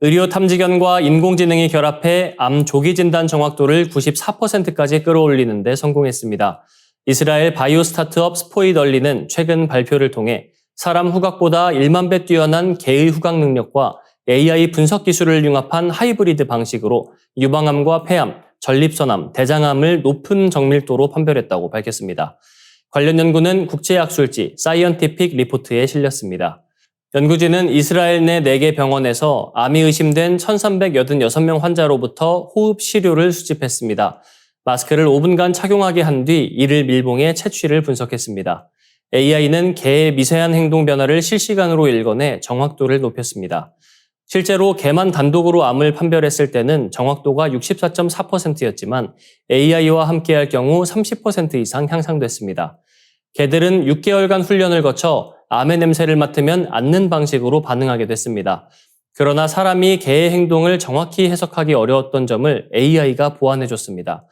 의료 탐지견과 인공지능이 결합해 암 조기 진단 정확도를 94%까지 끌어올리는 데 성공했습니다. 이스라엘 바이오 스타트업 스포이덜리는 최근 발표를 통해 사람 후각보다 1만 배 뛰어난 개의 후각 능력과 AI 분석 기술을 융합한 하이브리드 방식으로 유방암과 폐암, 전립선암, 대장암을 높은 정밀도로 판별했다고 밝혔습니다. 관련 연구는 국제학술지 사이언티픽 리포트에 실렸습니다. 연구진은 이스라엘 내 4개 병원에서 암이 의심된 1,386명 환자로부터 호흡 시료를 수집했습니다. 마스크를 5분간 착용하게 한 뒤 이를 밀봉해 채취를 분석했습니다. AI는 개의 미세한 행동 변화를 실시간으로 읽어내 정확도를 높였습니다. 실제로 개만 단독으로 암을 판별했을 때는 정확도가 64.4%였지만 AI와 함께할 경우 30% 이상 향상됐습니다. 개들은 6개월간 훈련을 거쳐 암의 냄새를 맡으면 앉는 방식으로 반응하게 됐습니다. 그러나 사람이 개의 행동을 정확히 해석하기 어려웠던 점을 AI가 보완해줬습니다.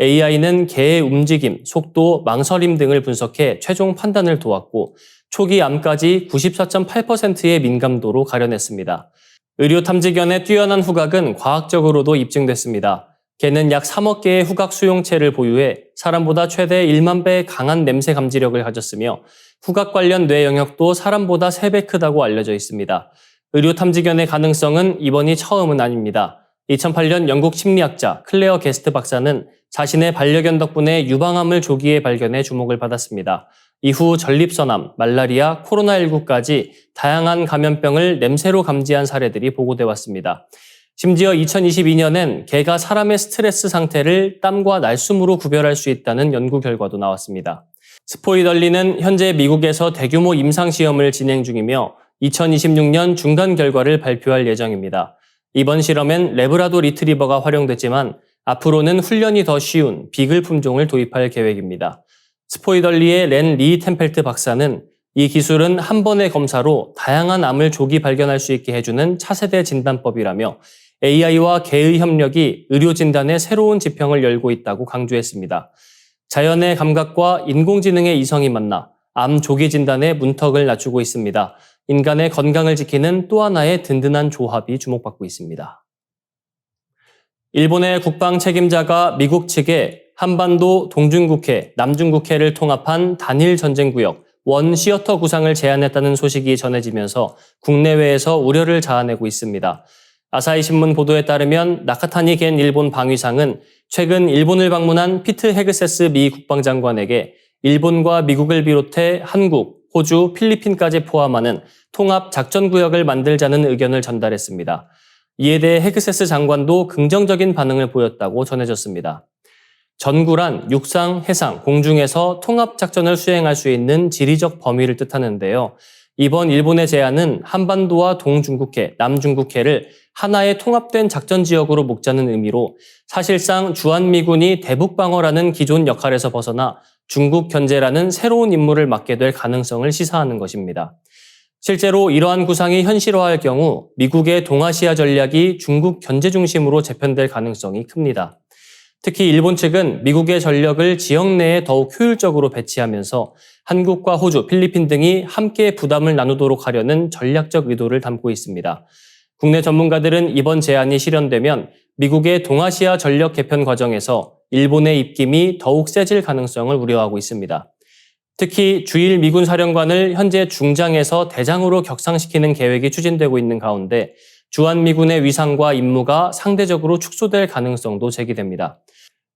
AI는 개의 움직임, 속도, 망설임 등을 분석해 최종 판단을 도왔고 초기 암까지 94.8%의 민감도로 가려냈습니다. 의료 탐지견의 뛰어난 후각은 과학적으로도 입증됐습니다. 개는 약 3억 개의 후각 수용체를 보유해 사람보다 최대 1만 배의 강한 냄새 감지력을 가졌으며 후각 관련 뇌 영역도 사람보다 3배 크다고 알려져 있습니다. 의료 탐지견의 가능성은 이번이 처음은 아닙니다. 2008년 영국 심리학자 클레어 게스트 박사는 자신의 반려견 덕분에 유방암을 조기에 발견해 주목을 받았습니다. 이후 전립선암, 말라리아, 코로나19까지 다양한 감염병을 냄새로 감지한 사례들이 보고돼 왔습니다. 심지어 2022년엔 개가 사람의 스트레스 상태를 땀과 날숨으로 구별할 수 있다는 연구 결과도 나왔습니다. 스포이덜리는 현재 미국에서 대규모 임상시험을 진행 중이며 2026년 중간 결과를 발표할 예정입니다. 이번 실험엔 레브라도 리트리버가 활용됐지만 앞으로는 훈련이 더 쉬운 비글 품종을 도입할 계획입니다. 스포이덜리의 렌 리 템펠트 박사는 이 기술은 한 번의 검사로 다양한 암을 조기 발견할 수 있게 해주는 차세대 진단법이라며 AI와 개의 협력이 의료 진단에 새로운 지평을 열고 있다고 강조했습니다. 자연의 감각과 인공지능의 이성이 만나 암 조기 진단의 문턱을 낮추고 있습니다. 인간의 건강을 지키는 또 하나의 든든한 조합이 주목받고 있습니다. 일본의 국방 책임자가 미국 측에 한반도 동중국해, 남중국해를 통합한 단일 전쟁구역 원 시어터 구상을 제안했다는 소식이 전해지면서 국내외에서 우려를 자아내고 있습니다. 아사히 신문 보도에 따르면 나카타니 겐 일본 방위상은 최근 일본을 방문한 피트 헤그세스 미 국방장관에게 일본과 미국을 비롯해 한국, 호주, 필리핀까지 포함하는 통합 작전구역을 만들자는 의견을 전달했습니다. 이에 대해 헤그세스 장관도 긍정적인 반응을 보였다고 전해졌습니다. 전구란 육상, 해상, 공중에서 통합 작전을 수행할 수 있는 지리적 범위를 뜻하는데요. 이번 일본의 제안은 한반도와 동중국해, 남중국해를 하나의 통합된 작전 지역으로 묶자는 의미로 사실상 주한미군이 대북방어라는 기존 역할에서 벗어나 중국 견제라는 새로운 임무를 맡게 될 가능성을 시사하는 것입니다. 실제로 이러한 구상이 현실화할 경우 미국의 동아시아 전략이 중국 견제 중심으로 재편될 가능성이 큽니다. 특히 일본 측은 미국의 전력을 지역 내에 더욱 효율적으로 배치하면서 한국과 호주, 필리핀 등이 함께 부담을 나누도록 하려는 전략적 의도를 담고 있습니다. 국내 전문가들은 이번 제안이 실현되면 미국의 동아시아 전력 개편 과정에서 일본의 입김이 더욱 세질 가능성을 우려하고 있습니다. 특히 주일 미군 사령관을 현재 중장에서 대장으로 격상시키는 계획이 추진되고 있는 가운데 주한미군의 위상과 임무가 상대적으로 축소될 가능성도 제기됩니다.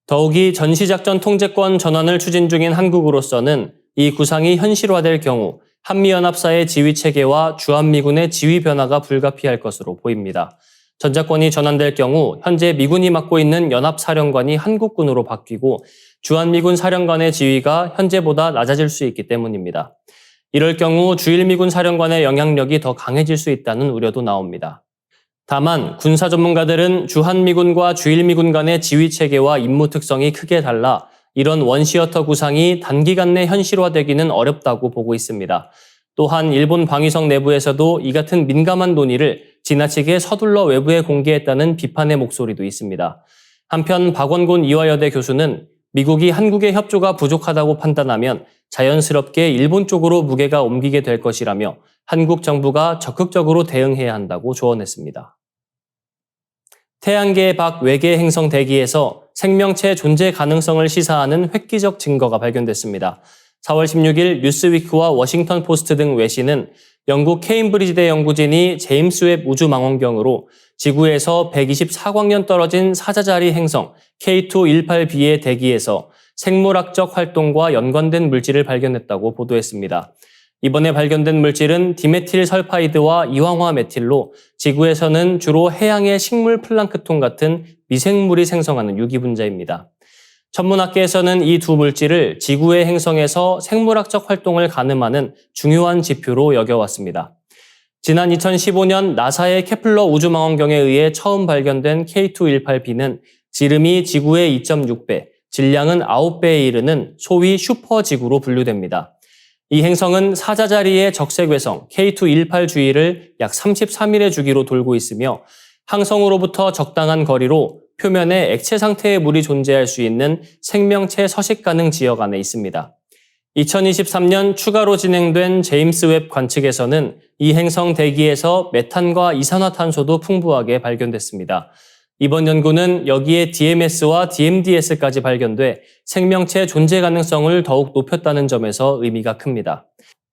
더욱이 전시작전 통제권 전환을 추진 중인 한국으로서는 이 구상이 현실화될 경우 한미연합사의 지휘 체계와 주한미군의 지휘 변화가 불가피할 것으로 보입니다. 전자권이 전환될 경우 현재 미군이 맡고 있는 연합사령관이 한국군으로 바뀌고 주한미군 사령관의 지위가 현재보다 낮아질 수 있기 때문입니다. 이럴 경우 주일미군 사령관의 영향력이 더 강해질 수 있다는 우려도 나옵니다. 다만 군사 전문가들은 주한미군과 주일미군 간의 지휘 체계와 임무 특성이 크게 달라 이런 원시어터 구상이 단기간 내 현실화되기는 어렵다고 보고 있습니다. 또한 일본 방위성 내부에서도 이 같은 민감한 논의를 지나치게 서둘러 외부에 공개했다는 비판의 목소리도 있습니다. 한편 박원곤 이화여대 교수는 미국이 한국의 협조가 부족하다고 판단하면 자연스럽게 일본 쪽으로 무게가 옮기게 될 것이라며 한국 정부가 적극적으로 대응해야 한다고 조언했습니다. 태양계 밖 외계 행성 대기에서 생명체 존재 가능성을 시사하는 획기적 증거가 발견됐습니다. 4월 16일 뉴스위크와 워싱턴 포스트 등 외신은 영국 케임브리지대 연구진이 제임스 웹 우주망원경으로 지구에서 124광년 떨어진 사자자리 행성 K218b의 대기에서 생물학적 활동과 연관된 물질을 발견했다고 보도했습니다. 이번에 발견된 물질은 디메틸 설파이드와 이황화 메틸로 지구에서는 주로 해양의 식물 플랑크톤 같은 미생물이 생성하는 유기분자입니다. 천문학계에서는 이 두 물질을 지구의 행성에서 생물학적 활동을 가늠하는 중요한 지표로 여겨왔습니다. 지난 2015년 나사의 케플러 우주망원경에 의해 처음 발견된 K218b는 지름이 지구의 2.6배, 질량은 9배에 이르는 소위 슈퍼지구로 분류됩니다. 이 행성은 사자 자리의 적색 외성 K218 주위를 약 33일의 주기로 돌고 있으며 항성으로부터 적당한 거리로 표면에 액체 상태의 물이 존재할 수 있는 생명체 서식 가능 지역 안에 있습니다. 2023년 추가로 진행된 제임스 웹 관측에서는 이 행성 대기에서 메탄과 이산화탄소도 풍부하게 발견됐습니다. 이번 연구는 여기에 DMS와 DMDS까지 발견돼 생명체 존재 가능성을 더욱 높였다는 점에서 의미가 큽니다.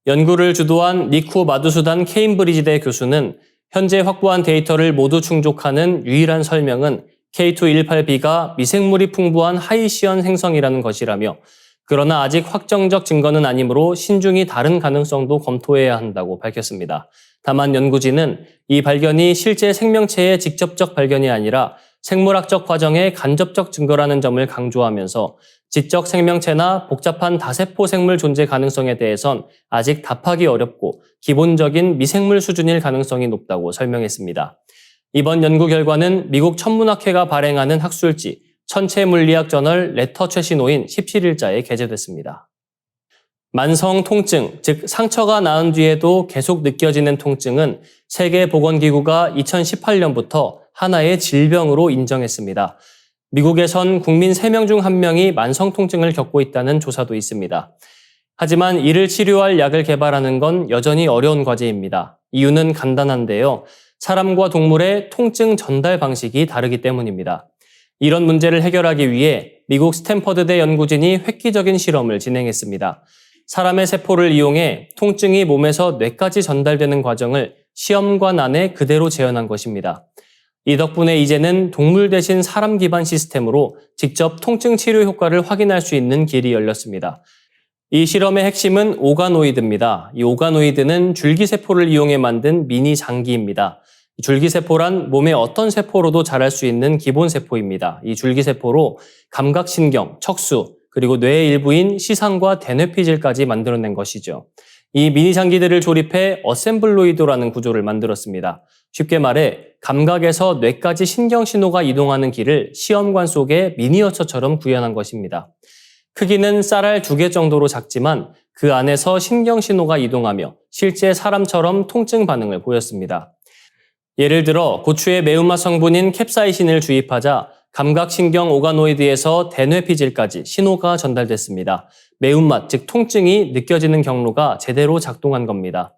연구를 주도한 니코 마두수단 케임브리지대 교수는 현재 확보한 데이터를 모두 충족하는 유일한 설명은 K218b가 미생물이 풍부한 하이시언 행성이라는 것이라며 그러나 아직 확정적 증거는 아니므로 신중히 다른 가능성도 검토해야 한다고 밝혔습니다. 다만 연구진은 이 발견이 실제 생명체의 직접적 발견이 아니라 생물학적 과정의 간접적 증거라는 점을 강조하면서 지적 생명체나 복잡한 다세포 생물 존재 가능성에 대해선 아직 답하기 어렵고 기본적인 미생물 수준일 가능성이 높다고 설명했습니다. 이번 연구 결과는 미국 천문학회가 발행하는 학술지 천체 물리학 저널 레터 최신호인 17일자에 게재됐습니다. 만성 통증, 즉 상처가 나은 뒤에도 계속 느껴지는 통증은 세계보건기구가 2018년부터 하나의 질병으로 인정했습니다. 미국에선 국민 3명 중 1명이 만성 통증을 겪고 있다는 조사도 있습니다. 하지만 이를 치료할 약을 개발하는 건 여전히 어려운 과제입니다. 이유는 간단한데요. 사람과 동물의 통증 전달 방식이 다르기 때문입니다. 이런 문제를 해결하기 위해 미국 스탠퍼드대 연구진이 획기적인 실험을 진행했습니다. 사람의 세포를 이용해 통증이 몸에서 뇌까지 전달되는 과정을 시험관 안에 그대로 재현한 것입니다. 이 덕분에 이제는 동물 대신 사람 기반 시스템으로 직접 통증 치료 효과를 확인할 수 있는 길이 열렸습니다. 이 실험의 핵심은 오가노이드입니다. 이 오가노이드는 줄기세포를 이용해 만든 미니 장기입니다. 줄기세포란 몸의 어떤 세포로도 자랄 수 있는 기본 세포입니다. 이 줄기세포로 감각신경, 척수, 그리고 뇌의 일부인 시상과 대뇌피질까지 만들어낸 것이죠. 이 미니 장기들을 조립해 어셈블로이드라는 구조를 만들었습니다. 쉽게 말해 감각에서 뇌까지 신경 신호가 이동하는 길을 시험관 속에 미니어처처럼 구현한 것입니다. 크기는 쌀알 두 개 정도로 작지만 그 안에서 신경 신호가 이동하며 실제 사람처럼 통증 반응을 보였습니다. 예를 들어 고추의 매운맛 성분인 캡사이신을 주입하자 감각신경 오가노이드에서 대뇌피질까지 신호가 전달됐습니다. 매운맛, 즉 통증이 느껴지는 경로가 제대로 작동한 겁니다.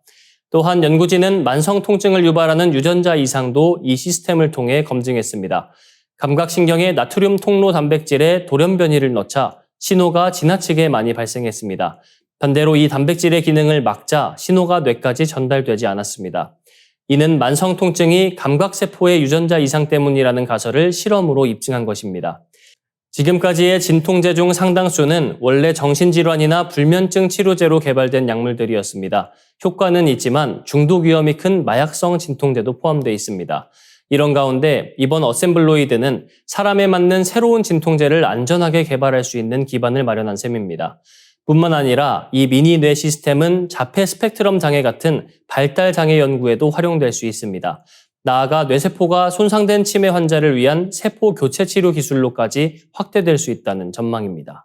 또한 연구진은 만성 통증을 유발하는 유전자 이상도 이 시스템을 통해 검증했습니다. 감각신경에 나트륨 통로 단백질에 돌연변이를 넣자 신호가 지나치게 많이 발생했습니다. 반대로 이 단백질의 기능을 막자 신호가 뇌까지 전달되지 않았습니다. 이는 만성 통증이 감각세포의 유전자 이상 때문이라는 가설을 실험으로 입증한 것입니다. 지금까지의 진통제 중 상당수는 원래 정신질환이나 불면증 치료제로 개발된 약물들이었습니다. 효과는 있지만 중독 위험이 큰 마약성 진통제도 포함되어 있습니다. 이런 가운데 이번 어셈블로이드는 사람에 맞는 새로운 진통제를 안전하게 개발할 수 있는 기반을 마련한 셈입니다. 뿐만 아니라 이 미니 뇌 시스템은 자폐 스펙트럼 장애 같은 발달 장애 연구에도 활용될 수 있습니다. 나아가 뇌세포가 손상된 치매 환자를 위한 세포 교체 치료 기술로까지 확대될 수 있다는 전망입니다.